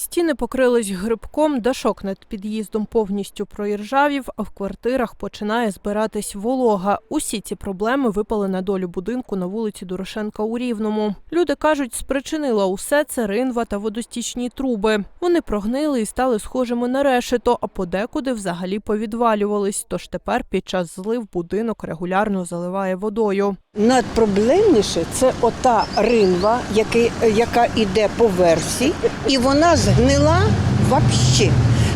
Стіни покрились грибком, дашок над під'їздом повністю проіржавів, а в квартирах починає збиратись волога. Усі ці проблеми випали на долю будинку на вулиці Дорошенка у Рівному. Люди кажуть, спричинила усе це ринва та водостічні труби. Вони прогнили і стали схожими на решето, а подекуди взагалі повідвалювались. Тож тепер під час злив будинок регулярно заливає водою. Найпроблемніше це ота ринва, яка йде по версі, і вона згнила взагалі.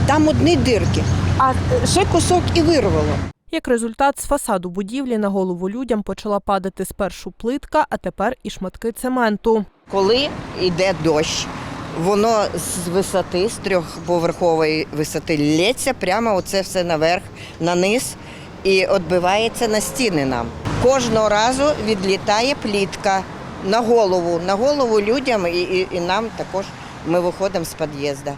Там одні дирки, а ще кусок і вирвало. Як результат, з фасаду будівлі на голову людям почала падати спершу плитка, а тепер і шматки цементу. Коли йде дощ, воно з висоти, з трьохповерхової висоти лється прямо оце все наверх, на низ і відбивається на стіни нам. Кожного разу відлітає плітка на голову, на голову людям і, і, і нам також ми виходимо з під'їзду.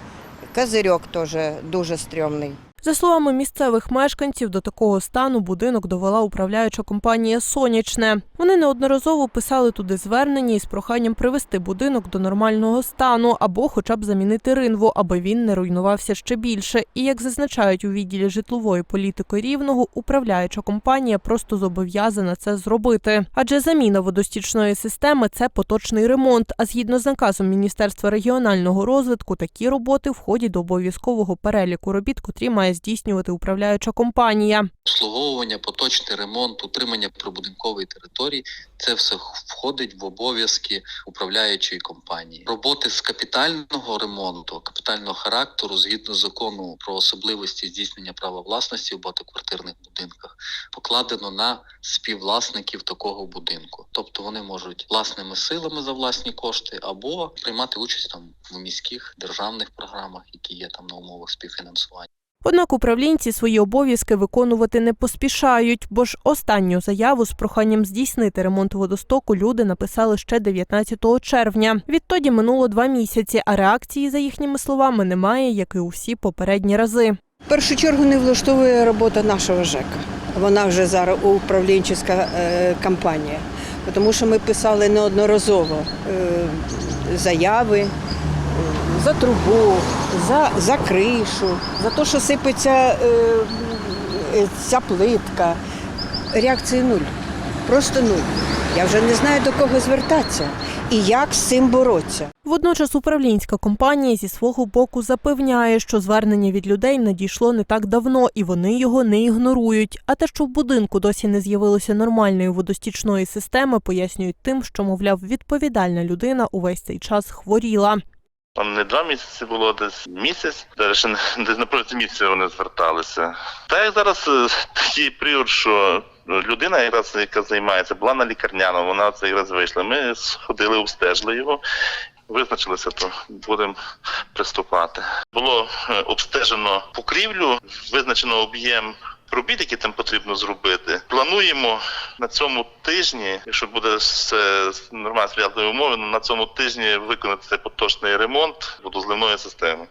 Козирьок теж дуже стрьомний. За словами місцевих мешканців, до такого стану будинок довела управляюча компанія Сонячне. Вони неодноразово писали туди звернення із проханням привести будинок до нормального стану або хоча б замінити ринву, аби він не руйнувався ще більше. І як зазначають у відділі житлової політики рівного, управляюча компанія просто зобов'язана це зробити. Адже заміна водостічної системи це поточний ремонт. А згідно з наказом Міністерства регіонального розвитку, такі роботи входять до обов'язкового переліку робіт, котрі має здійснювати управляюча компанія. обслуговування, поточний ремонт, утримання прибудинкової території це все входить в обов'язки управляючої компанії. Роботи з капітального ремонту, капітального характеру, згідно закону про особливості здійснення права власності в багатоквартирних будинках, покладено на співвласників такого будинку. Тобто вони можуть власними силами за власні кошти або приймати участь там в міських державних програмах, які є там на умовах співфінансування. Однак управлінці свої обов'язки виконувати не поспішають, бо ж останню заяву з проханням здійснити ремонт водостоку люди написали ще 19 червня. Відтоді минуло два місяці, а реакції, за їхніми словами, немає, як і у всі попередні рази. В першу чергу не влаштовує робота нашого ЖЕКа. Вона вже зараз управлінческа е, компанія. Тому що ми писали неодноразово е, заяви за трубу, за, за кришу, за те, що сипеться е, е, ця плитка. Реакції нуль. Просто нуль. Я вже не знаю до кого звертатися і як з цим боротися. Водночас управлінська компанія зі свого боку запевняє, що звернення від людей надійшло не так давно, і вони його не ігнорують. А те, що в будинку досі не з'явилося нормальної водостічної системи, пояснюють тим, що, мовляв, відповідальна людина увесь цей час хворіла. Там не два місяці було, десь місяць, десь десь напроти місяця вони зверталися. Та як зараз е, такий період, що людина, якраз яка займається, була на лікарняному, вона це якраз вийшла. Ми сходили, обстежили його. Визначилися, то будемо приступати. Було е, обстежено покрівлю, визначено об'єм робіт, які там потрібно зробити. Плануємо на цьому тижні, якщо буде все нормально сприятливі умови, на цьому тижні виконати цей поточний ремонт водозливної системи.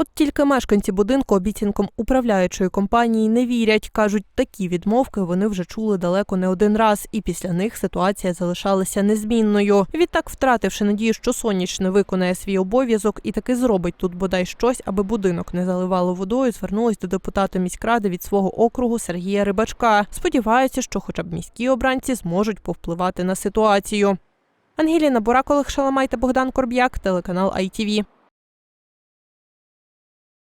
От тільки мешканці будинку обіцянкам управляючої компанії не вірять. кажуть, такі відмовки вони вже чули далеко не один раз, і після них ситуація залишалася незмінною. Відтак, втративши надію, що сонячне виконає свій обов'язок і таки зробить тут бодай щось, аби будинок не заливало водою, звернулись до депутата міськради від свого округу Сергія Рибачка. Сподіваються, що хоча б міські обранці зможуть повпливати на ситуацію. Ангеліна Бурак, Олег Шаламай та Богдан Корб'як, телеканал ITV.